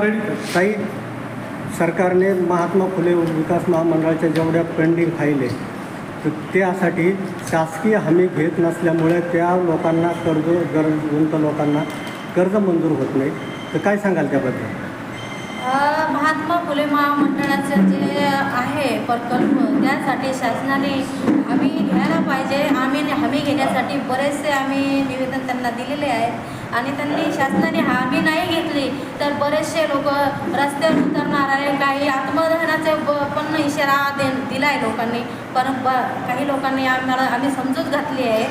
Ready सरकारने महात्मा फुले विकास महामंडळाच्या जेवढ्या पेंडिंग फाईल आहे तर त्यासाठी शासकीय हमी घेत नसल्यामुळे त्या लोकांना कर्ज गरजवंत लोकांना कर्ज मंजूर होत नाही. तर काय सांगाल त्याबद्दल? महात्मा फुले महामंडळाचं जे आहे प्रकल्प त्यासाठी शासनाने हमी घ्यायला पाहिजे. आम्ही हमी घेण्यासाठी बरेचसे आम्ही निवेदन त्यांना दिलेले आहेत. आणि त्यांनी शासनाने हमी नाही घेतली तर बरेचसे लोक रस्त्यावर उतरणार आहे. काही आत्मदहनाचे पण इशारा दे दिला आहे लोकांनी. पण ब काही लोकांनी आम्हाला आम्ही समजूत घातली आहे.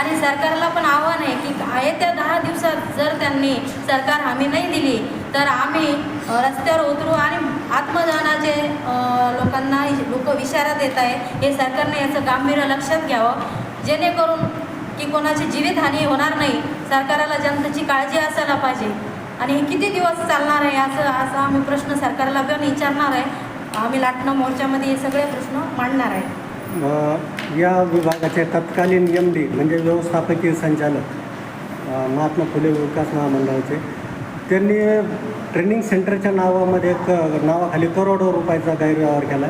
आणि सरकारला पण आव्हान आहे की येत्या दहा दिवसात जर त्यांनी सरकार हमी नाही दिली तर आम्ही रस्त्यावर उतरू आणि आत्मदहनाचे लोकांना लोक इशारा देत आहे. हे सरकारने याचं गांभीर्य लक्षात घ्यावं. जेणेकरून की कोणाची जीवितहानी होणार नाही सरकारला जनतेची काळजी असायला पाहिजे. आणि हे किती दिवस चालणार आहे असं असं आम्ही प्रश्न सरकारला पण विचारणार आहे. आम्ही लाटणं मोर्चामध्ये हे सगळे प्रश्न मांडणार आहे. या विभागाचे तत्कालीन एम डी म्हणजे व्यवस्थापकीय संचालक महात्मा फुले विकास महामंडळाचे त्यांनी ट्रेनिंग सेंटरच्या नावामध्ये क नावाखाली करोडो रुपयाचा गैरव्यवहार केला.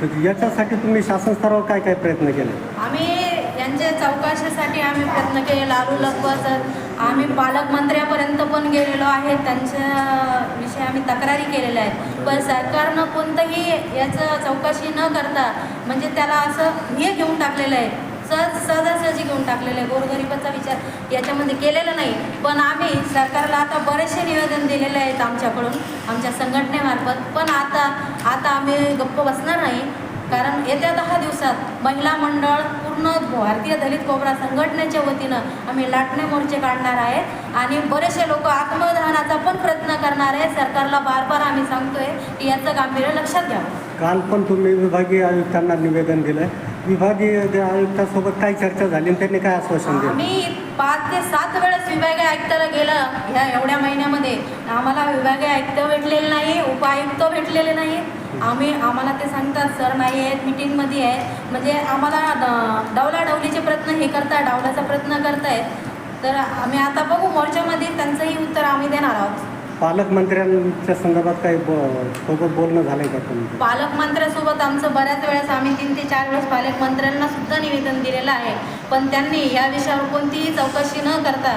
तर याच्यासाठी तुम्ही शासन स्तरावर काय काय प्रयत्न केले? आम्ही म्हणजे त्यांच्या चौकशीसाठी आम्ही प्रयत्न केले लालू लपवाचं आम्ही पालकमंत्र्यापर्यंत पण गेलेलो आहे त्यांच्या विषयी आम्ही तक्रारी केलेल्या आहेत. पण सरकारनं कोणतंही याचं चौकशी न करता म्हणजे त्याला असं हे घेऊन टाकलेलं आहे सहज सहजासहजी घेऊन टाकलेलं आहे गोरगरिबाचा विचार याच्यामध्ये केलेला नाही. पण आम्ही सरकारला आता बरेचसे निवेदन दिलेले आहेत आमच्याकडून आमच्या संघटनेमार्फत. पण आता आता आम्ही गप्प बसणार नाही. कारण येत्या दहा दिवसात महिला मंडळ पूर्ण भारतीय दलित कोबरा संघटनेच्या वतीनं आम्ही लाटणे मोर्चे काढणार आहे. आणि बरेचसे लोक आत्मदहनाचा पण प्रयत्न करणार आहे सरकारला बार बार आम्ही सांगतोय की याचं गांभीर्य लक्षात घ्यावं काल पण तुम्ही विभागीय आयुक्तांना निवेदन दिलं विभागीय आयुक्तांसोबत काय चर्चा झाली आणि त्यांनी काय आश्वासन दिलं? आम्ही पाच ते सात वेळेस विभागीय आयुक्ताला गेलं. ह्या एवढ्या महिन्यामध्ये आम्हाला विभागीय आयुक्त भेटलेले नाही उपायुक्त भेटलेले नाही. आम्ही आम्हाला ते सांगतात सर नाही आहेत मिटिंगमध्ये आहेत म्हणजे आम्हाला ड- डावलाडावलीचे प्रयत्न हे करताय डावलाचा प्रयत्न करतायत. तर आम्ही आता बघू मोर्चामध्ये त्यांचंही उत्तर आम्ही देणार आहोत. पालकमंत्र्यांच्या संदर्भात काही ब सोबत बोलणं झालं आहे का तुमचं? पालकमंत्र्यासोबत आमचं बऱ्याच वेळेस आम्ही तीन ते चार वेळेस पालकमंत्र्यांना सुद्धा निवेदन दिलेलं आहे. पण त्यांनी या विषयावर कोणतीही चौकशी न करता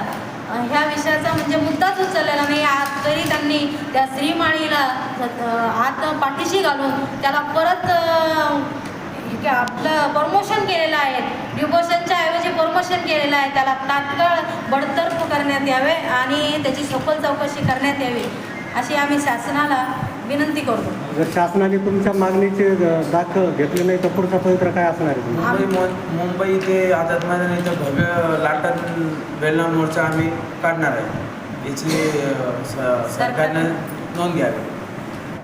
ह्या विषयाचा म्हणजे मुद्दाच उचललेला नाही. आज तरी त्यांनी त्या श्रीमाळीला हात पाठीशी घालून त्याला परत आपलं प्रमोशन केलेलं आहे. डिपोशनच्या ऐवजी प्रमोशन केलेलं आहे. त्याला तात्काळ बडतर्फ करण्यात यावे आणि त्याची सखोल चौकशी करण्यात यावी. अशी आम्ही शासनाला विनंती करतो. जर शासनाने तुमच्या मागणीचे दाखल घेतले नाही तर पुढचा पवित्र काय असणार आहे? मुंबई मो- मुंबई ते आझाद मैदान इथं भव्य लाटन बेलना मोर्चा आम्ही काढणार आहे. याची सरकारने नोंद घ्यावी.